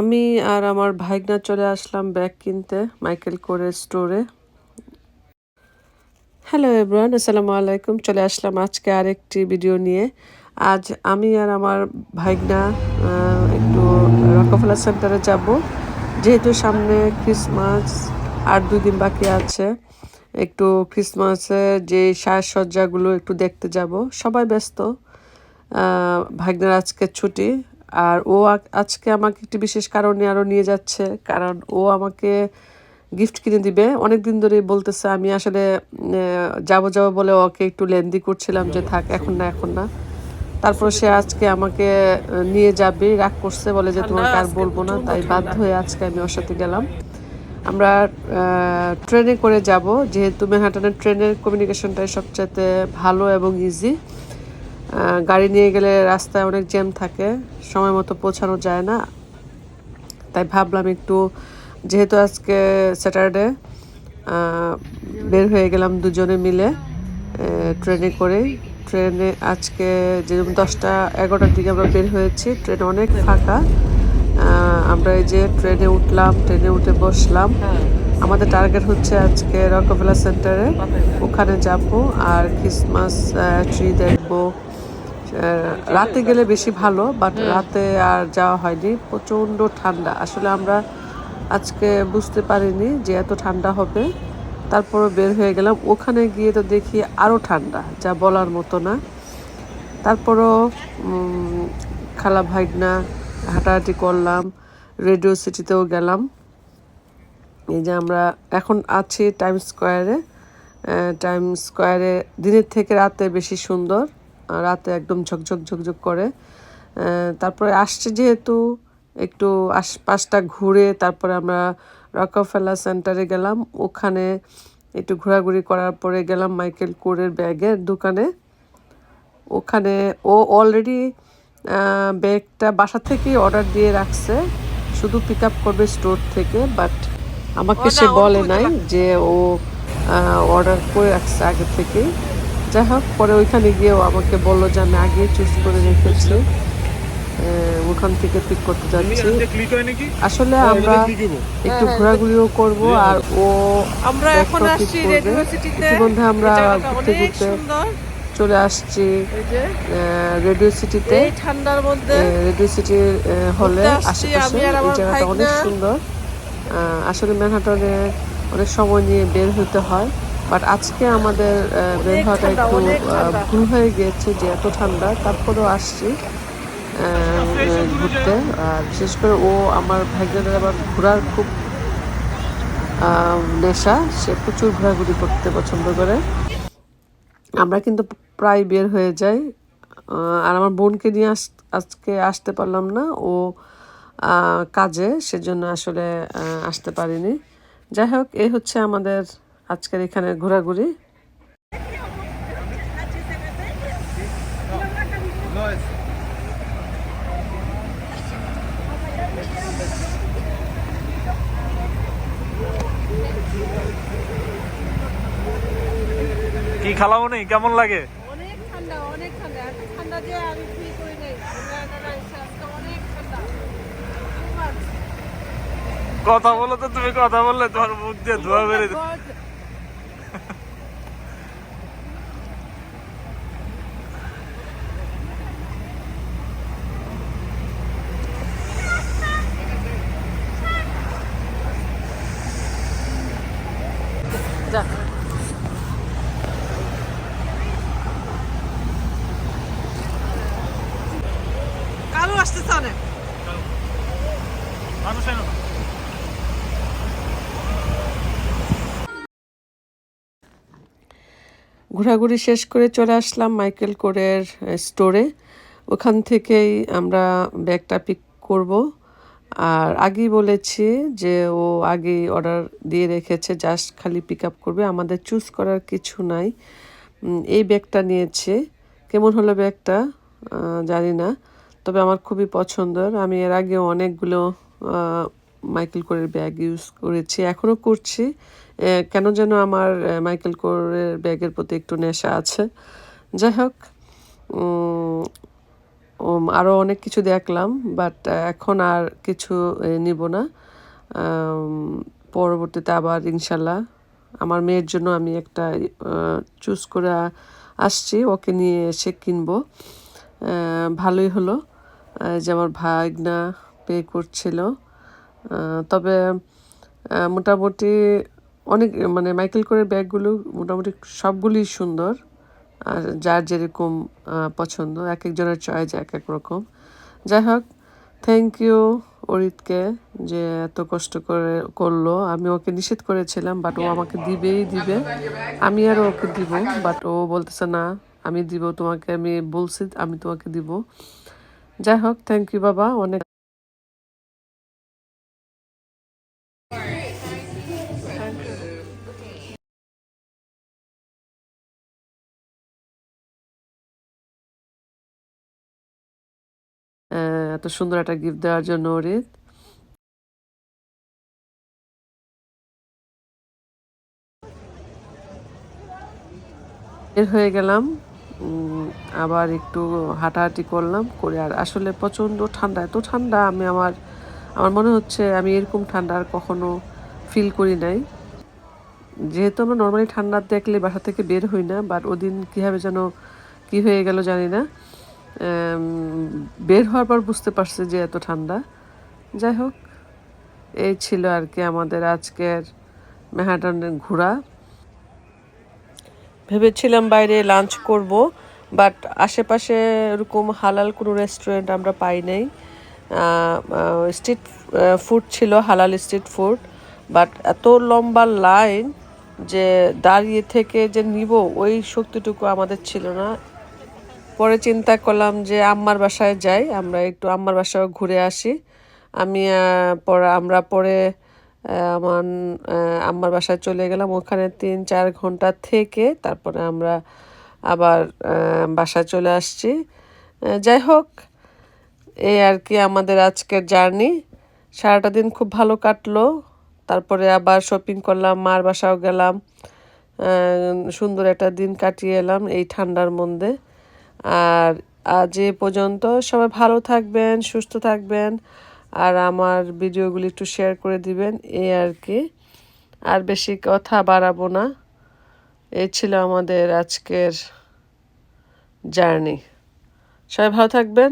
আমি আর আমার ভাইগনা চলে আসলাম ব্যাগ কিনতে, মাইকেল কোরের স্টোরে। হ্যালো এভরান আসসালামু আলাইকুম। চলে আসলাম আজকে আরেকটি ভিডিও নিয়ে। আজ আমি আর আমার ভাইগনা একটু রকফলা সেন্টারে যাব। যেহেতু সামনে ক্রিসমাস আর দিন বাকি আছে, একটু ক্রিসমাসে যে সাজসজ্জাগুলো একটু দেখতে যাব। সবাই ব্যস্ত ভাগ্নের আজকে ছুটি। আর ও আজকে আমাকে একটি বিশেষ কারণে আরও নিয়ে যাচ্ছে। কারণ ও আমাকে গিফট কিনে দিবে। অনেক দিন ধরেই বলতেছে আমি আসলে যাব যাব বলে ওকে একটু লেন্দি করছিলাম যে থাক এখন না এখন না। তারপর সে আজকে আমাকে নিয়ে যাবে রাগ করছে বলে যে তোমাকে আর বলব না। তাই বাধ্য হয়ে আজকে আমি ওর সাথে গেলাম। আমরা ট্রেনে করে যাব। যেহেতু ম্যানহাটনের ট্রেনের কমিউনিকেশনটাই সবচেয়ে ভালো এবং ইজি গাড়ি নিয়ে গেলে রাস্তায় অনেক জ্যাম থাকে, সময় মতো পৌঁছানো যায় না। তাই ভাবলাম একটু, যেহেতু আজকে স্যাটারডে বের হয়ে গেলাম দুজনে মিলে ট্রেনে করে ট্রেনে আজকে যেরকম দশটা, এগারোটার দিকে আমরা বের হয়েছি, ট্রেন অনেক ফাঁকা। আমরা এই যে ট্রেনে উঠলাম, ট্রেনে উঠে বসলাম। আমাদের টার্গেট হচ্ছে আজকে রকভেলা সেন্টারে, ওখানে যাব, আর ক্রিসমাস ট্রি দেখব। রাতে গেলে বেশি ভালো বাট রাতে আর যাওয়া হয়নি। প্রচণ্ড ঠান্ডা। আসলে আমরা আজকে বুঝতে পারিনি যে এত ঠান্ডা হবে। তারপরে বের হয়ে গেলাম। ওখানে গিয়ে তো দেখি আরও ঠান্ডা, যা বলার মতো না। তারপরও খালা ভাইগনা হাঁটাহাঁটি করলাম রেডিও সিটিতেও গেলাম। এই যে আমরা এখন আছি টাইম স্কোয়ারে টাইম স্কোয়ারে দিনের থেকে রাতে বেশি সুন্দর। রাতে একদম ঝকঝক ঝকঝক করে। তারপরে আসছে যেহেতু একটু আশপাশটা ঘুরে তারপরে আমরা রকফেলা সেন্টারে গেলাম। ওখানে একটু ঘোরাঘুরি করার পরে গেলাম মাইকেল কোরের ব্যাগের দোকানে। ওখানে ও অলরেডি ব্যাগটা বাসা থেকেই অর্ডার দিয়ে রাখছে। শুধু পিক আপ করবে স্টোর থেকে বাট আমাকে সে বলে নাই যে ও অর্ডার করে রাখছে আগে থেকেই। যাই হোক পরে ওইখানে গিয়েও আমাকে বলল যে আমি আগে চুজ করে রেখেছি। ওখান থেকে পিক করতে যাচ্ছি। হয় আসলে আমরা একটু ঘোরাঘুরিও করব আর ও আমরা এখন আসছি ইতিমধ্যে আমরা ঘুরতে ঘুরতে চলে আসছি রেডিও সিটিতে এই ঠান্ডার মধ্যে। রেডিও সিটি হলে আশেপাশে। এই জায়গাটা অনেক সুন্দর। আসলে ম্যানহাটনে অনেক সময় নিয়ে বের হতে হয়। বাট আজকে আমাদের বের হওয়াটা একটু। ভুল হয়ে গিয়েছে যে এত ঠান্ডা। তারপরেও আসছি ঘুরতে। আর বিশেষ করে ও আমার ভাগ্যদের আবার ঘোরার খুব নেশা। সে প্রচুর ঘোরাঘুরি করতে পছন্দ করে। আমরা কিন্তু প্রায় বের হয়ে যাই। আর আমার বোনকে নিয়ে আস আজকে আসতে পারলাম না। ও কাজে সেজন্য আসলে আসতে পারিনি। যাই হোক এই হচ্ছে আমাদের আজকের এখানে ঘোরাঘুরি। কি খালাও নেই কেমন লাগে? অনেক ঠান্ডা অনেক ঠান্ডা। এত ঠান্ডা যে আমি ফিল করি নাই। জায়গাটা এসে আজকে অনেক ঠান্ডা। কথা বলো তো তুমি কথা বললে তোমার মুখ দিয়ে ধোয়া বেড়ে ঘোরাঘুরি শেষ করে চলে আসলাম মাইকেল কোরের স্টোরে ওখান থেকেই আমরা ব্যাগটা পিক করব। আর আগেই বলেছি যে ও আগেই অর্ডার দিয়ে রেখেছে জাস্ট খালি পিক আপ করবে। আমাদের চুজ করার কিছু নাই। এই ব্যাগটা নিয়েছে। কেমন হলো ব্যাগটা? জানি না। তবে আমার খুবই পছন্দের। আমি এর আগে অনেকগুলো মাইকেল কোরের ব্যাগ ইউজ করেছি এখনও করছি। কেন যেন আমার মাইকেল কোরের ব্যাগের প্রতি একটু নেশা আছে। যাই হোক আরও অনেক কিছু দেখলাম বাট এখন আর কিছু নিব না। পরবর্তীতে আবার ইনশাল্লাহ আমার মেয়ের জন্য আমি একটা চুজ করে আসছি, ওকে নিয়ে এসে কিনবো। ভালোই হলো যে আমার ভাগনা পে করছিল। তবে মোটামুটি অনেক মানে মাইকেল করে ব্যাগগুলো মোটামুটি সবগুলোই সুন্দর। আর যার যেরকম পছন্দ এক একজনের চয়েস এক এক রকম। যাই হোক থ্যাংক ইউ অরিতকে যে এত কষ্ট করে করল। আমি ওকে নিষেধ করেছিলাম বাট ও আমাকে দিবেই দিবে। আমি আর ওকে দিব বাট ও বলতেছে, না, আমি দিব, তোমাকে আমি বলছি, আমি তোমাকে দিব। যাই হোক থ্যাংক ইউ বাবা, অনেক এত সুন্দর একটা গিফট দেওয়ার জন্য, অরিত। বের হয়ে গেলাম আবার একটু হাঁটাহাঁটি করলাম, করে আর আসলে প্রচণ্ড ঠান্ডা, এত ঠান্ডা আমি আমার আমার মনে হচ্ছে আমি এরকম ঠান্ডা আর কখনো ফিল করি নাই। যেহেতু আমরা নর্মালি ঠান্ডা দেখলে বাসা থেকে বের হই না বাট ওদিন কীভাবে যেন কি হয়ে গেল জানি না। বের হওয়ার পর বুঝতে পারছি যে এত ঠান্ডা। যাই হোক, এই ছিল আর কি আমাদের আজকের মেহাটানের ঘোরা। ভেবেছিলাম বাইরে লাঞ্চ করব বাট আশেপাশে এরকম হালাল কোনো রেস্টুরেন্ট আমরা পাই নাই। স্ট্রিট ফুড ছিল হালাল স্ট্রিট ফুড বাট এত লম্বা লাইন যে দাঁড়িয়ে থেকে যে নিব, ওই শক্তিটুকু আমাদের ছিল না। পরে চিন্তা করলাম যে আম্মার বাসায় যাই, আমরা একটু আম্মার বাসায় ঘুরে আসি। আমি পরে, আমরা পরে আমার আম্মার বাসায় চলে গেলাম। ওখানে তিন চার ঘণ্টা থেকে তারপরে আমরা আবার বাসায় চলে আসছি। যাই হোক, এই আর কি আমাদের আজকের জার্নি। সারাটা দিন খুব ভালো কাটলো। তারপরে আবার শপিং করলাম, মার বাসাও গেলাম সুন্দর একটা দিন কাটিয়ে এলাম এই ঠান্ডার মধ্যে। আর আজ এ পর্যন্ত সবাই ভালো থাকবেন, সুস্থ থাকবেন, আর আমার ভিডিওগুলি একটু শেয়ার করে দিবেন এই আর কি। আর বেশি কথা বাড়াবো না এই ছিল আমাদের আজকের জার্নি সবাই ভালো থাকবেন